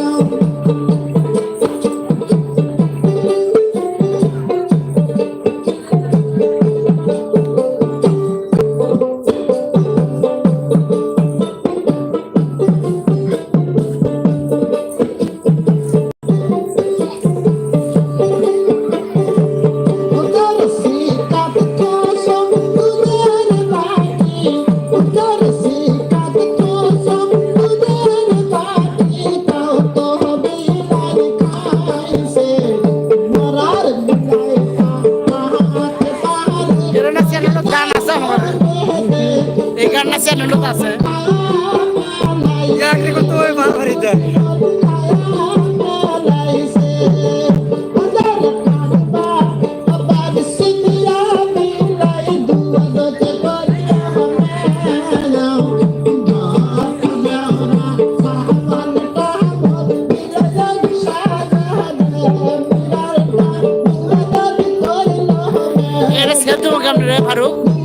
Oh. চ্যানেলত গান আছে আমার। এই গানটা চ্যানেলও আছে। চাকরি করতে ওই বাড়িতে কেমন রে ফারুক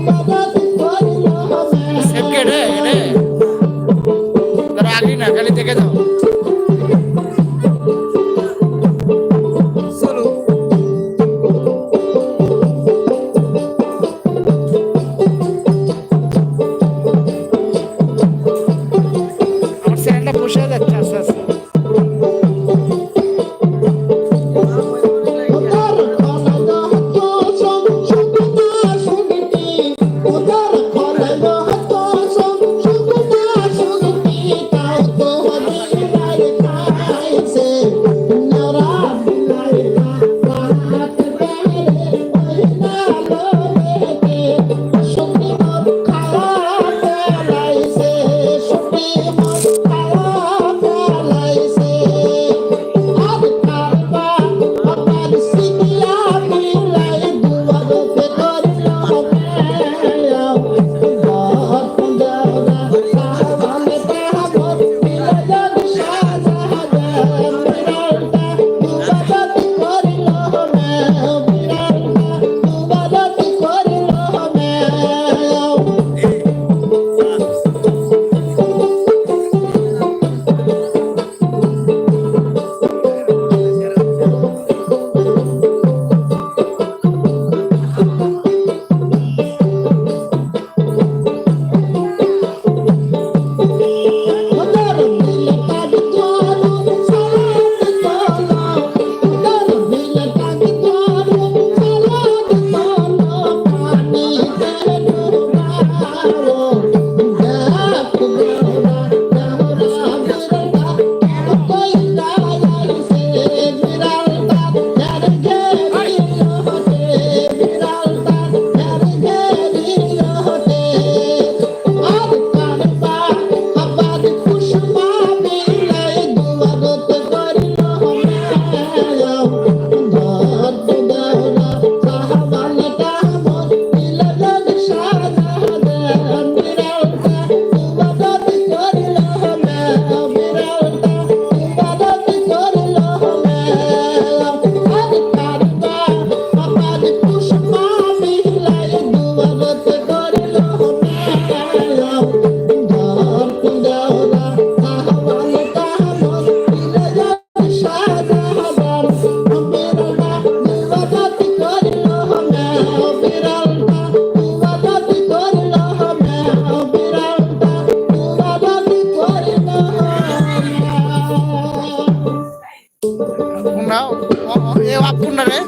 এ ওয়াপ কোনটা রে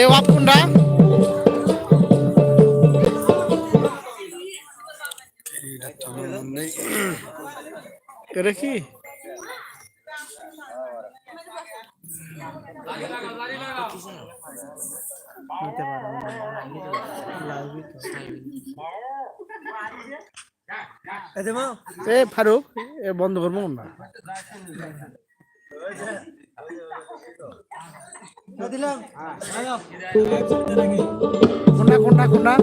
এ ওয়াপ এটা কি ফারুক এ বন্ধ করব না। কোনটা কোনটা কোনটা?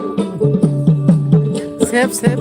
Save save